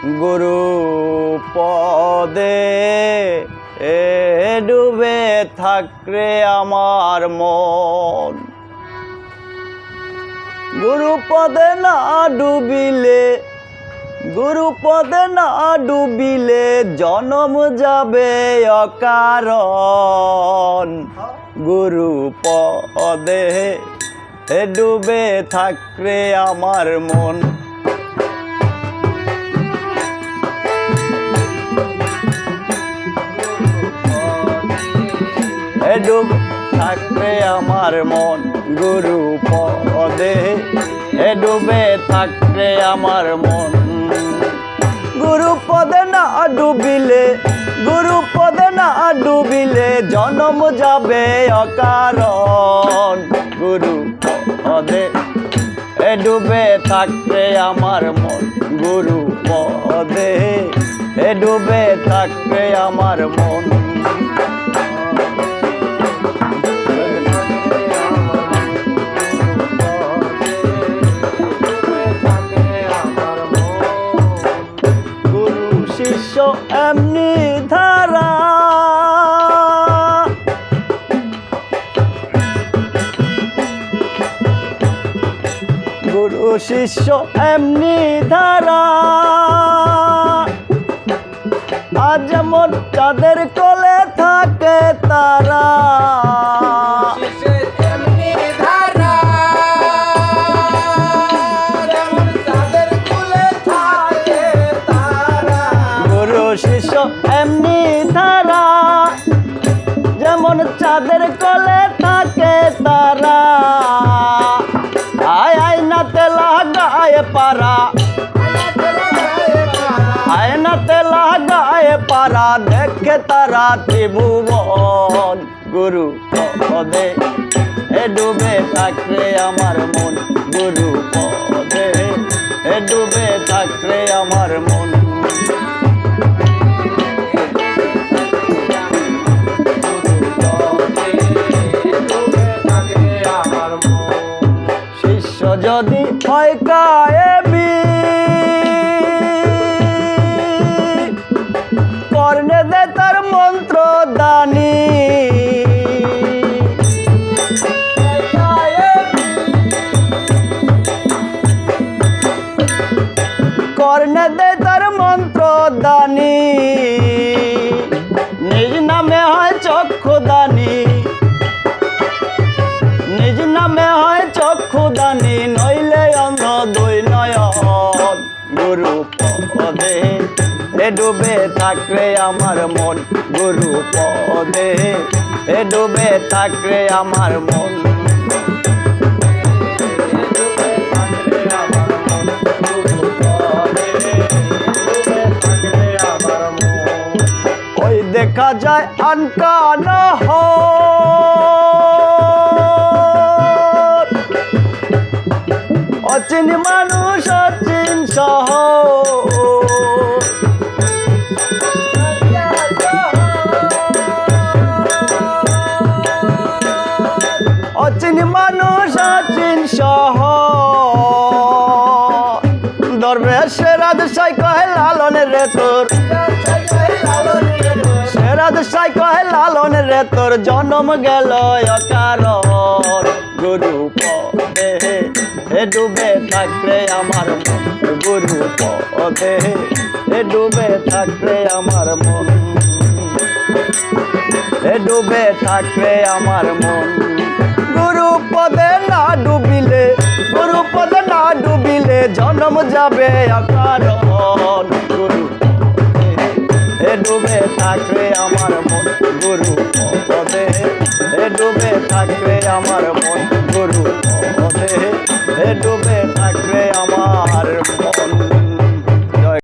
গুরু পদে এ ডুবে থাকরে আমার মন। গুরু পদে না ডুবিলে, গুরু পদে না ডুবিলে জনম যাবে অকারণ। গুরু পদে ডুবে থাকরে আমার মন। ডুব থাকরে আমার মন গুরু পদে। এ ডুবে থাকরে আমার মন গুরু পদে না ডুবিলে, গুরু পদে না ডুবিলে জনম যাবে অকারণ। গুরু পদে এ ডুবে থাকরে আমার মন গুরু পদে। এ ডুবে থাকরে আমার মন শিষ্য এমনি ধারা। গুরু শিষ্য এমনি ধারা। আজ যেমন চাঁদের কোলে থাকে তারা। যেমন চাঁদের কোলে থাকে তারা? আয় আয় নাতে লাগায় পারা। আয় নাতে লাগায় পারা, দেখে তারা ত্রিভুবন গুরু পদে। এ ডুবে থাকলে আমার মন গুরু পদে। এ ডুবে থাকলে আমার মন যদি হয় কর্ণে দে তার মন্ত্র দানি কর্ণে দে তার মন্ত্র দানি নিজ নামে হয় চক্ষু দানি হয় চক্ষুদানি নইলে অন্ধ দুই নয়ন। গুরু পদে এ ডুবে থাকলে আমার মন, গুরু পদে এ ডুবে থাকলে আমার মন। দেখা যায় আনকানা অচিন মানুষ অচিন সহ। অচিন মানুষ অচিন সহ। দরবেশ রাজ সাই কহে লালনের রে তোর। সেরাদ সাই কহে লালন রে তোর। জন্ম গেল অকারণ। গুরু পদে। হে ডুবে থাকলে আমার মন গুরু পদে। হে ডুবে থাকলে আমার মন। হে ডুবে থাকলে আমার মন। গুরু পদে না ডুবিলে, গুরু পদে না ডুবিলে জন্ম যাবে অকারণ গুরু ডুবে থাকলে আমার মন গুরু পদে। ডুবে থাকলে আমার মন গুরু পদে এ ডুবে থাকলে আমার মন